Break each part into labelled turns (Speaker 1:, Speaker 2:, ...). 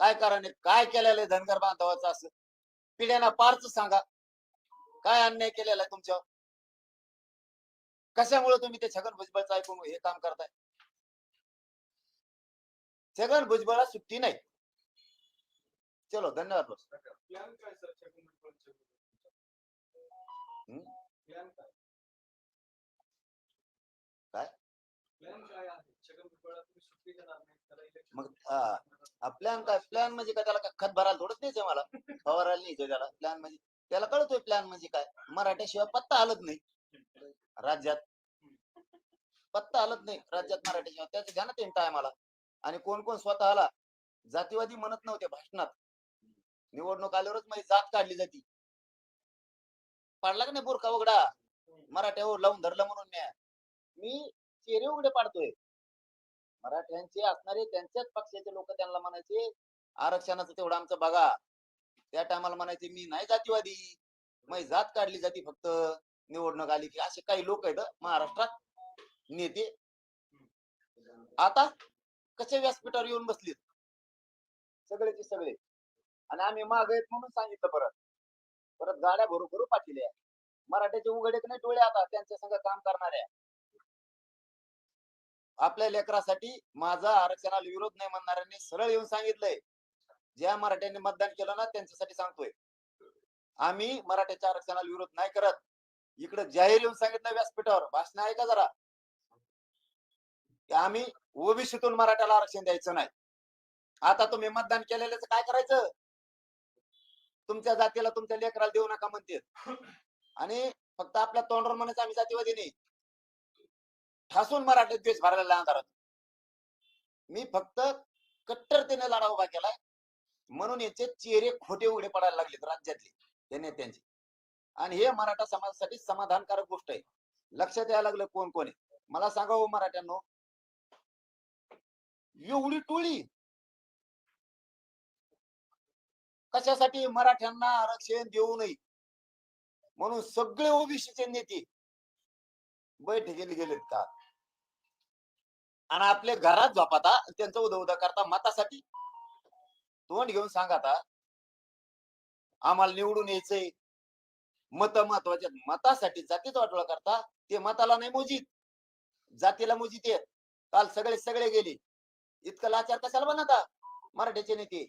Speaker 1: काय कारण आहे? काय केलेलं आहे धनगर बांधवाचं असं? पिढ्यांना पारच सांगा. काय अन्याय केलेला आहे तुमच्यावर? कशामुळे तुम्ही ते छगन भुजबळचं ऐकून हे काम करताय? छगन भुजबळला सुट्टी नाही. चलो धन्यवाद
Speaker 2: काय?
Speaker 1: मग, हा. प्लॅन काय? प्लॅन म्हणजे काय? त्याला काय खत भरायला थोडंच द्यायचं मला. फवारायला नाही त्याला. प्लॅन म्हणजे त्याला कळतोय प्लॅन म्हणजे काय? मराठ्याशिवाय पत्ता हलत नाही. राज्यात. पत्ता हलत नाही. राज्यात मराठ्याशिवाय. त्याचं ध्यानात येईन टायमाला आणि कोण कोण स्वतःला जातीवादी म्हणत नव्हते भाषणात. निवडणूक आल्यावरच माझी जात काढली जाती. पाडला का नाही बुरखा उघडा? मराठ्यावर लावून धरलं म्हणून मी चेहरे उघडे पाडतोय. मराठ्यांचे असणारे त्यांच्याच पक्षाचे लोक त्यांना म्हणायचे आरक्षणाचं तेवढं आमचं बघा. त्या टायमाला म्हणायचे मी नाही जातीवादी. मग जात काढली जाती फक्त. निवडणूक आली की असे काही लोक आहेत महाराष्ट्रात नेते. आता कसे व्यासपीठावर येऊन बसलेत? सगळेचे सगळे. आणि आम्ही माग आहेत म्हणून सांगितलं परत. परत गाड्या भरू भरू पाठिल्या. मराठ्याचे उघडे नाही डोळे आता त्यांच्या संग काम करणाऱ्या. आपल्या लेकरासाठी माझा आरक्षणाला विरोध नाही म्हणणाऱ्यांनी सरळ येऊन सांगितलंय. ज्या मराठ्यांनी मतदान केलं ना त्यांच्यासाठी सांगतोय. आम्ही मराठ्याच्या आरक्षणाला विरोध नाही करत. इकडे जाहीर येऊन सांगितलं व्यासपीठावर. भाषण आहे का जरा आम्ही ओबीसीतून मराठ्याला आरक्षण द्यायचं नाही. आता तुम्ही मतदान केलेल्याच काय करायचं? तुमच्या जातीला तुमच्या लेकराला देऊ नका म्हणते आणि फक्त आपल्या तोंडावर म्हणायचं आम्ही जातीवादी नाही ठासून मराठा द्वेष भरायला अंधारात. मी फक्त कट्टरतेने लढा उभा केलाय. म्हणून याचे चेहरे खोटे उघडे पडायला लागलेत राज्यातले त्या नेत्यांचे. आणि हे मराठा समाजासाठी समाधानकारक गोष्ट आहे. लक्षात यायला लागलं कोण कोण आहे. मला सांगा हो मराठ्यांनो. एवढी टोळी. कशासाठी मराठ्यांना आरक्षण देऊ नये? म्हणून सगळे ओबीसीचे नेते बैठकीला गेलेत का? आणि आपले घरात झोपाता त्यांचं उदा उदा करता मतासाठी. तोंड घेऊन सांगा आता. आम्हाला निवडून यायचंय. मत महत्त्वाचे मतासाठी जातीच वाटोळा करता. ते मताला नाही मोजीत. जातीला मोजीत येत काल सगळे सगळे गेले. इतकं लाचार कशाला बनवता मराठ्याचे नेते.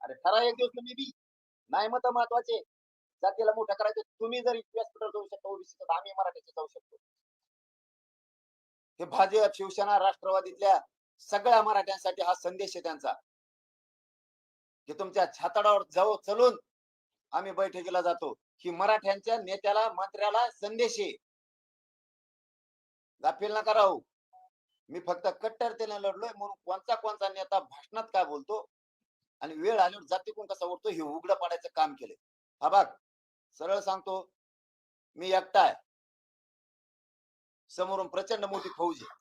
Speaker 1: अरे ठरा एक दिवस तुम्ही बी. नाही मत महत्त्वाचे. जातीला मोठं करायचं. तुम्ही जर व्यासपीठावर जाऊ शकता ओबीसी तर आम्ही मराठीचे जाऊ शकतो. हे भाजप शिवसेना राष्ट्रवादीतल्या सगळ्या मराठ्यांसाठी हा संदेश आहे त्यांचा. की तुमच्या छाताडावर जाऊ चलून आम्ही बैठकीला जातो. ही मराठ्यांच्या नेत्याला मंत्र्याला संदेश आहे. गाफील नका राहू. मी फक्त कट्टरतेने लढलोय म्हणून कोणता कोणता नेता भाषणात काय बोलतो आणि वेळ आल्यावर जाती कोण कसा उडतो हे उघड पाडायचं काम केलंय. हा बाग सरळ सांगतो मी एकटा आहे. समोरून प्रचंड मोठी फौज आहे.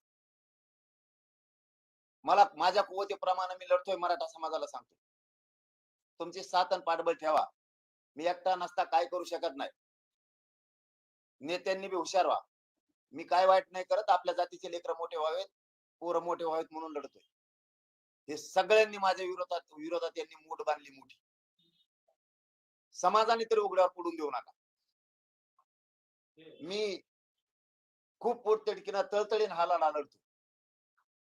Speaker 1: मला माझ्या कुवतीप्रमाणे मी लढतोय मराठा समाजाला सांगतो. तुमची साथ आणि पाठबळ ठेवा. मी एकटा नसता काय करू शकत नाही. नेत्यांनी बी हुशार व्हा. मी काय वाईट नाही करत आपल्या जातीचे लेकर मोठे व्हावेत पोरं मोठे व्हावेत म्हणून लढतोय. हे सगळ्यांनी माझ्या विरोधात विरोधात यांनी मूठ बांधली मोठी. समाजाने तरी उघड्यावर पडून देऊ नका. मी खूप पोटतिडकीनं तळतळीन हाला लढतो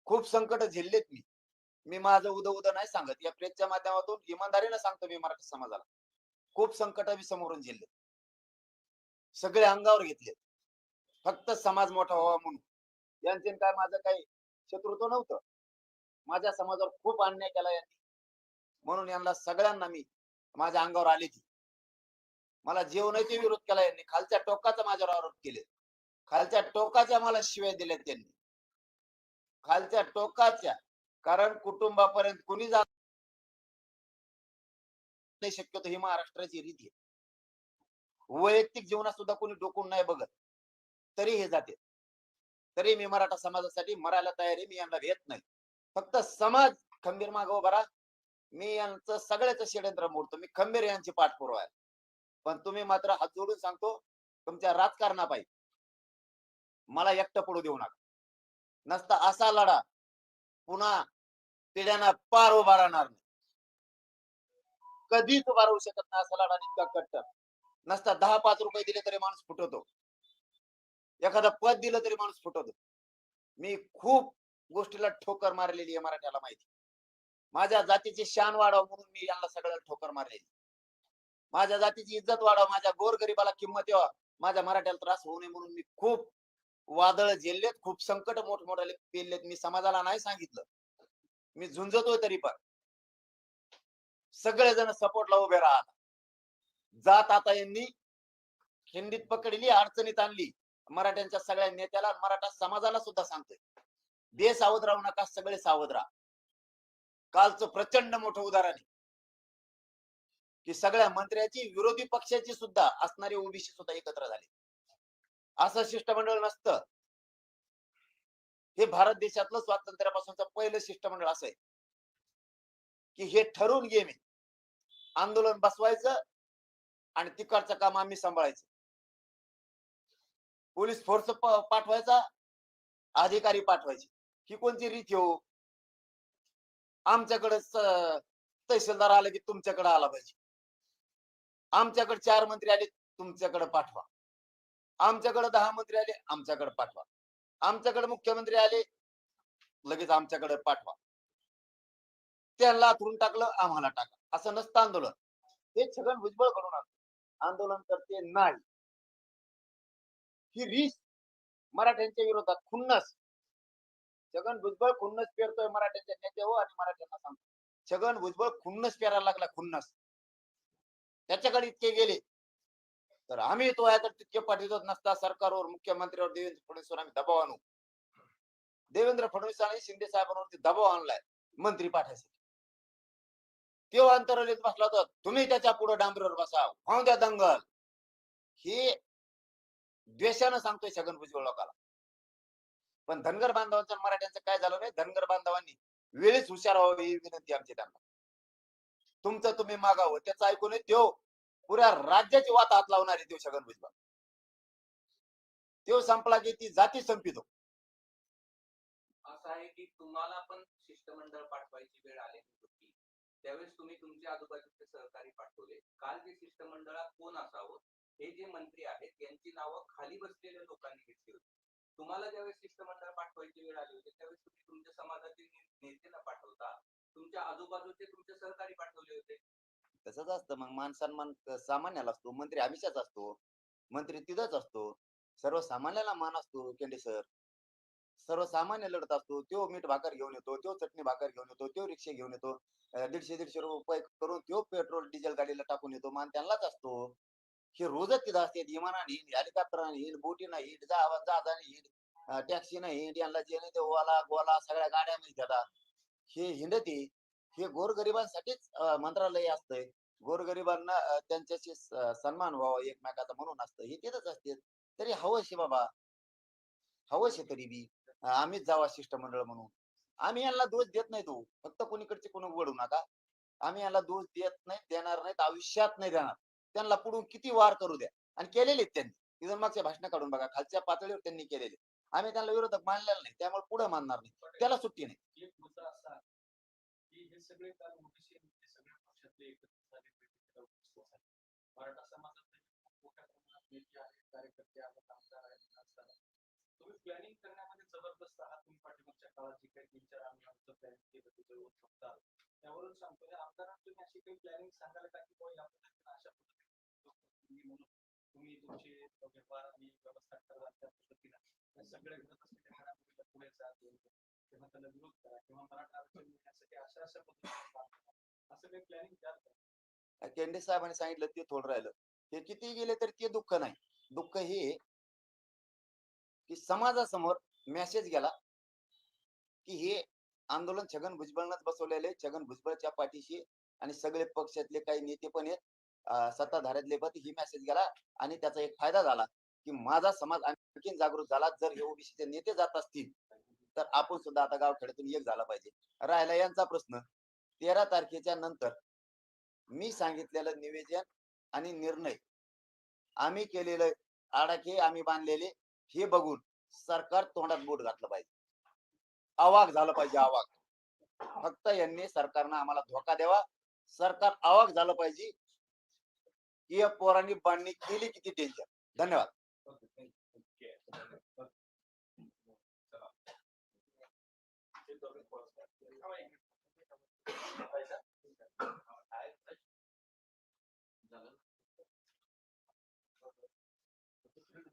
Speaker 1: खूप संकट झेललेत मी. मी माझं उद उद नाही सांगत. या प्रेसच्या माध्यमातून इमानदारीनं सांगतो मी मराठी समाजाला. खूप संकट मी समोरून झेलले सगळे अंगावर घेतले फक्त समाज मोठा व्हावा म्हणून. यांचे काय माझं काही शत्रुत्व नव्हतं. माझ्या समाजावर खूप अन्याय केला यांनी. म्हणून यांना सगळ्यांना मी माझ्या अंगावर आले ती. मला जेवणाचे विरोध केला यांनी. खालच्या टोकाचा माझ्यावर आरोप केले खालच्या टोकाच्या मला शिव्या दिल्या त्यांनी. खालच्या टोकाच्या कारण कुटुंबापर्यंत कुणी जात नाही शक्यतो ही महाराष्ट्राची रीती आहे. वैयक्तिक जीवनात सुद्धा कोणी डोकून नाही बघत तरी हे जाते. तरी मी मराठा समाजासाठी मरायला तयार आहे मी यांना भेट नाही. फक्त समाज खंबीर माग बरा मी यांचं सगळ्याच षडयंत्र मोडतो. मी खंबीर यांची पाठपुरावा आहे. पण तुम्ही मात्र हात जोडून सांगतो तुमच्या राजकारणापायी मला एकटं पडू देऊ नका. नसता असा लढा पुन्हा पिढ्यांना पार उभा राहणार नाही. कधीच उभा राहू शकत नाही असा लढा इतका कट्टर नसता दहा पाच रुपये दिले तरी माणूस फुटवतो एखादं पद दिलं तरी माणूस फुटवतो मी खूप गोष्टीला ठोकर मारलेली आहे मराठ्याला माहिती. माझ्या जातीची शान वाढव म्हणून मी यांना सगळ्याला ठोकर मारलेली. माझ्या जातीची इज्जत वाढव माझ्या गोरगरिबाला किंमत यावा माझ्या मराठ्याला त्रास होऊ नये म्हणून मी खूप वादळ झेललेत खूप संकट मोठमोठाले पेललेत. मी समाजाला नाही सांगितलं. मी झुंजतोय तरी पण. सगळेजण सपोर्टला उभे राहत. जात आता यांनी खिंडीत पकडली अडचणीत आणली. मराठ्यांच्या सगळ्या नेत्याला मराठा समाजाला सुद्धा सांगतोय. दे सावध राहू नका सगळे सावध राहा. कालचं प्रचंड मोठं उदाहरण आहे. की सगळ्या मंत्र्याची विरोधी पक्षाची सुद्धा असणारी ओबीसी सुद्धा एकत्र झाले. असं शिष्टमंडळ नसतं. हे भारत देशातलं स्वातंत्र्यापासूनचं पहिलं शिष्टमंडळ असं आहे. की हे ठरवून घे मी. आंदोलन बसवायचं आणि तिकडचं काम आम्ही सांभाळायचं. पोलीस फोर्स पाठवायचा अधिकारी पाठवायचे. ही कोणती रीत हो? आमच्याकडे तहसीलदार आले की तुमच्याकडे आला पाहिजे. आमच्याकडे चार मंत्री आले तुमच्याकडे पाठवा. आमच्याकडे दहा मंत्री आले आमच्याकडे पाठवा. आमच्याकडे मुख्यमंत्री आले लगेच आमच्याकडे पाठवा. त्यांना आथरून टाकलं आम्हाला टाका. असं नसतं आंदोलन. हे छगन भुजबळ करून आणतो आंदोलन करते नाही. ही रीस मराठ्यांच्या विरोधात खुन्नस. छगन भुजबळ खुन्नस पेरतोय मराठ्यांच्या नेत्यावर हो आणि मराठ्यांना सांगतो. छगन भुजबळ खुन्नस पेरायला लागला खुन्नस. त्याच्याकडे इतके गेले. तर आम्ही तो आहे तर तितके पाठवत नसता. सरकारवर मुख्यमंत्रीवर देवेंद्र फडणवीसवर आम्ही दबाव आणू. देवेंद्र फडणवीस आणि शिंदे साहेबांवरती दबाव आणलाय मंत्री पाठायसाठी तो अंतरालीत बसला तर तुम्ही त्याच्या पुढे डांबरीवर बसा होऊ द्या दंगल. हे द्वेषानं सांगतोय छगन भुजबळ लोकाला. पण धनगर बांधवांचं मराठ्यांचं काय झालं नाही? धनगर बांधवांनी वेळीच हुशार व्हावं ही विनंती आमची त्यांना. तुमचं तुम्ही मागावं त्याचं ऐकून त्यो पुऱ्या राज्याची वात हात लावणारी देव छगन भुजबळ तो संपला की ती जाती संपितो
Speaker 3: असं आहे की तुम्हाला पण शिष्टमंडळ पाठवायची वेळ आली होती. त्यावेळेस तुम्ही तुमच्या आजूबाजूचे सहकारी पाठवले. काल जे शिष्टमंडळात कोण असावं हे जे मंत्री आहेत यांची नावं खाली बसलेल्या लोकांनी घेतली होती. तुम्हाला ज्यावेळेस शिष्टमंडळ पाठवायची वेळ आली होती त्यावेळेस तुम्ही तुमच्या समाजातील नेतेला पाठवता. तुमच्या आजूबाजूचे तुमच्या
Speaker 1: तसंच असतं. मग मान सन्मान सामान्याला असतो मंत्री हमेशाच असतो मंत्री तिथंच असतो. सर्वसामान्याला मान असतो केंडे सर. सर्वसामान्य लढत असतो त्यो मीठ भाकर घेऊन येतो त्यो चटणी भाकर घेऊन येतो त्यो रिक्षा घेऊन येतो दीडशे दीडशे रुपये करून तो पेट्रोल डिझेल गाडीला टाकून येतो मान त्यांनाच असतो. हे रोजच तिथं असते. विमानाने हिंड हेलिकॉप्टरने हिंड बोटीने येईल जहाज जहाजाने हिंड टॅक्सीनं हिंड यांना जे नाही ते ओला गोला सगळ्या गाड्या मिळतात. हे हिंडते. हे गोरगरिबांसाठीच मंत्रालय असतंय. गोरगरिबांना त्यांच्याशी सन्मान व्हावा एकमेकाचा म्हणून असतं. हे तिथंच असते. तरी हवंशी बाबा. हवंशी तरी बी. आम्हीच जावा शिष्टमंडळ म्हणून. आम्ही यांना दोष देत नाही तो. फक्त कोणीकडचे कोणी वडू नका. आम्ही यांना दोष देत नाही देणार नाहीत आयुष्यात नाही देणार. त्यांना पुढून किती वार करू द्या. आणि केलेले त्यांनी. इथून मागचे भाषण काढून बघा खालच्या पातळीवर त्यांनी केलेले आम्ही त्यांना विरोधक मानलेला नाही. त्यामुळे पुढे मानणार नाही. त्याला सुट्टी नाही
Speaker 2: एक मुद्दा असा की हे सगळे काल ओबीसी सगळ्या पक्षातले एकत्र झाले बैठकीला उपस्थित झाले मराठा खूप मोठ्या प्रमाणात नेते आहेत कार्यकर्ते आहेत आमदार आहेत खासदार तुम्ही प्लॅनिंग करण्यामध्ये जबरदस्त आहात? तुम्ही पाठीमागच्या काळात जे काही तीन चार प्लॅनिंग केलं ते शकता त्यावरून सांगतो या आमदारांना तुम्ही अशी काही प्लॅनिंग का की या अशा पद्धतीने तुम्ही म्हणून तुम्ही तुमचे व्यवहार आणि व्यवस्था करता त्या सगळ्या घडत असलेल्या घडामोडीला पुढे जात किंवा त्याला विरोध करा किंवा मराठा आरक्षण मिळण्यासाठी अशा अशा पद्धतीने काम करा. असं काही प्लॅनिंग द्याल
Speaker 1: केंडे साहेबांनी सांगितलं ते थोडं राहिलं. हे किती गेले तरी ते दुःख नाही. दुःख हे की समाजासमोर मेसेज गेला की हे आंदोलन छगन भुजबळनंच बसवलेले छगन भुजबळच्या पाठीशी आणि सगळे पक्षातले काही नेते पण आहेत. सत्ताधाऱ्यातले पण ही मेसेज गेला आणि त्याचा एक फायदा झाला की माझा समाज आणखीन जागृत झाला. जर हे ओबीसीचे नेते जात असतील तर आपण सुद्धा आता गावखेड्यातून एक झाला पाहिजे. राहिला यांचा प्रश्न. तेरा तारखेच्या नंतर मी सांगितलेलं निवेदन आणि निर्णय. आम्ही केलेलं आडाखे आम्ही बांधलेले हे बघून सरकार तोंडात बोट घातलं पाहिजे. अवाक झालं पाहिजे अवाक. फक्त यांनी सरकारनं आम्हाला धोका द्यावा. सरकार अवाक झालं पाहिजे. की या पोरांनी बांधणी केली किती डेंजर धन्यवाद.
Speaker 4: ओके.